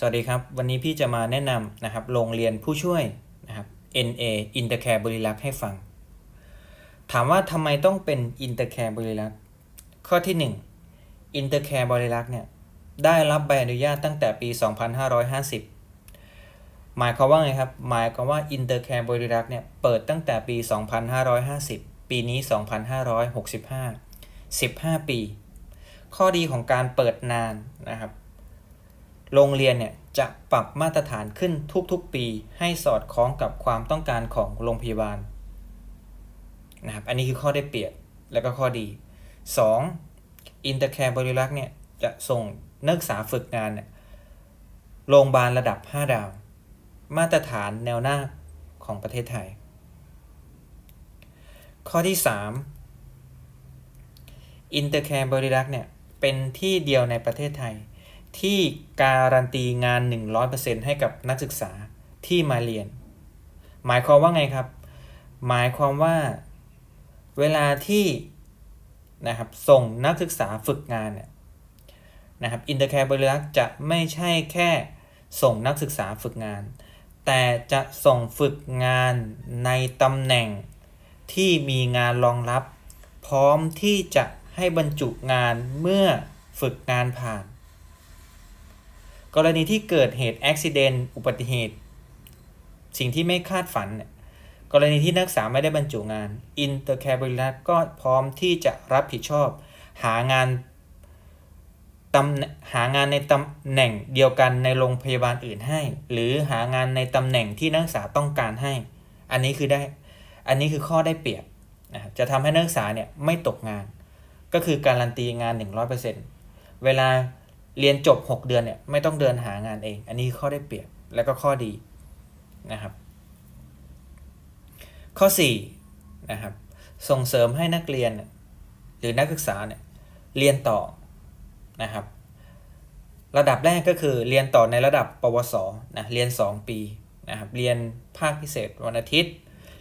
สวัสดีครับ วันนี้พี่จะมาแนะนำนะครับโรงเรียนผู้ช่วยนะครับ NA Intercare บริลักษ์ให้ฟัง ถามว่าทำไมต้องเป็น Intercare บริลักษ์ข้อที่ 1 Intercare บริลักษ์เนี่ยได้รับใบอนุญาตตั้งแต่ปี 2550 หมายความว่าไงครับ หมายความว่า Intercare บริลักษ์เนี่ยเปิดตั้งแต่ปี 2550 ปีนี้ 2565 15 ปี ข้อดีของการเปิดนานนะครับ โรงเรียนเนี่ยจะปรับมาตรฐานขึ้นทุกๆปีให้สอดคล้องกับความต้องการของโรงพยาบาลนะครับอันนี้คือข้อได้เปรียบและก็ข้อดี 2. Intercare บริลักษ์เนี่ยจะส่งนักศึกษาฝึกงานเนี่ยโรงพยาบาลระดับ 5 ดาว มาตรฐานแนวหน้าของประเทศไทย ข้อที่3 Intercare บริลักษ์เนี่ยเป็นที่เดียวในประเทศไทย ที่การันตีงาน 100%ให้กับนักศึกษาที่มาเรียน หมายความว่าไงครับ หมายความว่าเวลาที่นะครับส่งนักศึกษาฝึกงานเนี่ยนะครับอินเตอร์แคร์บริลักษ์จะไม่ใช่แค่ส่งนักศึกษาฝึกงาน แต่จะส่งฝึกงานในตำแหน่งที่มีงานรองรับ พร้อมที่จะให้บรรจุงานเมื่อฝึกงานผ่าน กรณีที่เกิดเหตุอุบิเหตุอุบัติเหตุ สิ่งที่ไม่คาดฝัน กรณีที่นักศึกษาไม่ได้บรรจุงานอินเตอร์แคบริลัก็พร้อมที่จะรับผิดชอบ หางานตำหางานในตำแหน่งเดียวกันในโรงพยาบาลอื่นให้ หรือหางานในตำแหน่งที่นักศึกษาต้องการให้ อันนี้คือได้ อันนี้คือข้อได้เปรียบนะครับจะทำให้นักศึกษาเนี่ยไม่ตกงาน ก็คือการันตีงาน 100%เวลา เรียนจบ 6 เดือนเนี่ยไม่ต้องเดินหางานเอง อันนี้ข้อได้เปรียบและก็ข้อดีนะครับ ข้อ4นะครับส่งเสริมให้นักเรียน หรือนักศึกษาเนี่ยเรียนต่อนะครับ ระดับแรกก็คือเรียนต่อในระดับปวสนะเรียน 2 ปีนะครับเรียนภาคพิเศษวันอาทิตย์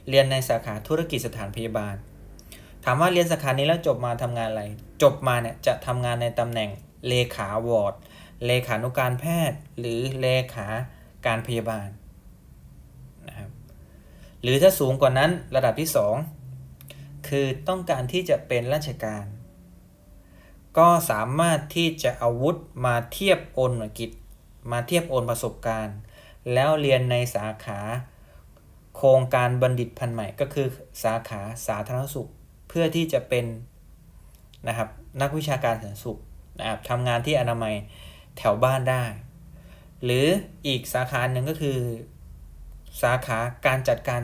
เรียนในสาขาธุรกิจสถานพยาบาล ถามว่าเรียนสาขานี้แล้วจบมาทำงานอะไร จบมาเนี่ยจะทำงานในตำแหน่ง เลขาวอร์ด เลขานุการแพทย์ หรือเลขาการพยาบาลนะครับหรือถ้าสูงกว่านั้นระดับที่ 2 คือต้องการที่จะเป็นราชการ ก็สามารถที่จะอาวุธมาเทียบโอนหน่วยกิจ มาเทียบโอนประสบการณ์ แล้วเรียนในสาขาโครงการบัณฑิตพันธุ์ใหม่ก็คือสาขาสาธารณสุข เพื่อที่จะเป็นนะครับนักวิชาการสาธารณสุข นะครับทำงานที่อนามัยแถวบ้านได้ หรืออีกสาขาหนึ่งก็คือ สาขาการจัดการ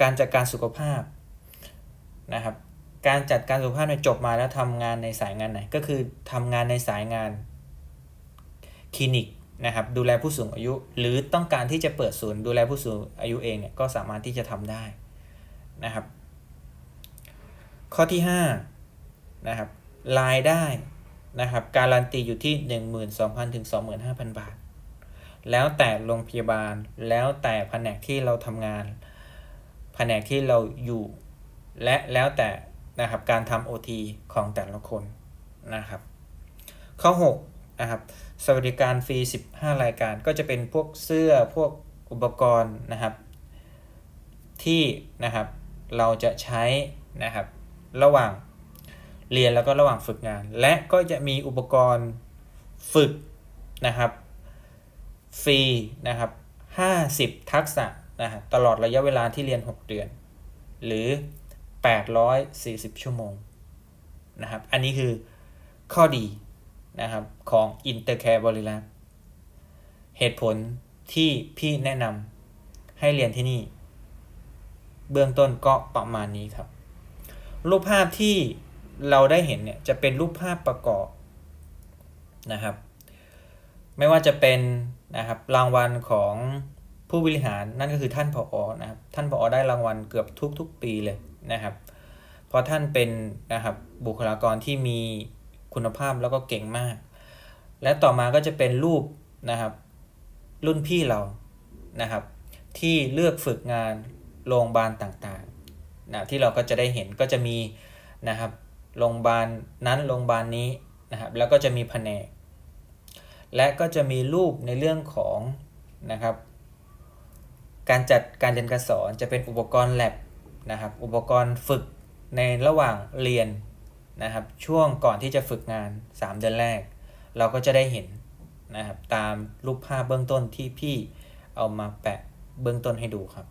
การจัดการสุขภาพนะครับ การจัดการสุขภาพในจบมาแล้วทำงานในสายงานไหน ก็คือทำงานในสายงานคลินิกนะครับดูแลผู้สูงอายุ หรือต้องการที่จะเปิดศูนย์ดูแลผู้สูงอายุเองเนี่ยก็สามารถที่จะทำได้นะครับ ข้อที่5นะครับรายได้ นะครับ การันตีอยู่ที่ 12,000 ถึง 25,000 บาท แล้วแต่โรงพยาบาล แล้วแต่แผนกที่เราทำงาน แผนกที่เราอยู่ และแล้วแต่นะครับการทำ OT ของแต่ละคนนะครับ ข้อ6นะครับ สวัสดิการฟรี 15 รายการ ก็จะเป็นพวกเสื้อ พวกอุปกรณ์นะครับ ที่นะครับ เราจะใช้นะครับ ระหว่าง เรียนแล้วก็ระหว่างฝึกงาน และก็จะมีอุปกรณ์ฝึกนะครับฟรีนะครับ50 ทักษะนะครับตลอดระยะเวลาที่เรียน 6 เดือน หรือ 840 ชั่วโมงนะครับอันนี้คือข้อดีนะครับของ Intercare บริลักเหตุผลที่พี่แนะนำให้เรียนที่นี่ เบื้องต้นก็ประมาณนี้ครับ รูปภาพที่ เราได้เห็นเนี่ยจะเป็นรูปภาพประกอบนะครับ ไม่ว่าจะเป็นนะครับรางวัลของผู้บริหารนั่นก็คือท่านผอนะครับท่านผอได้รางวัลเกือบทุกๆปีเลยนะครับ เพราะท่านเป็นนะครับบุคลากรที่มีคุณภาพแล้วก็เก่งมาก และต่อมาก็จะเป็นรูปนะครับ รุ่นพี่เรานะครับ ที่เลือกฝึกงานโรงพยาบาลต่างๆนะที่เราก็จะได้เห็นก็จะมีนะครับ โรงพยาบาลนั้นโรงพยาบาลนี้นะครับแล้วก็จะมีแผนก และก็จะมีรูปในเรื่องของนะครับ การจัดการเรียนการสอนจะเป็นอุปกรณ์ lab นะครับอุปกรณ์ฝึกในระหว่างเรียนนะครับช่วงก่อนที่จะฝึกงาน 3 เดือนแรก เราก็จะได้เห็นนะครับตามรูปภาพเบื้องต้นที่พี่เอามาแปะเบื้องต้นให้ดูครับ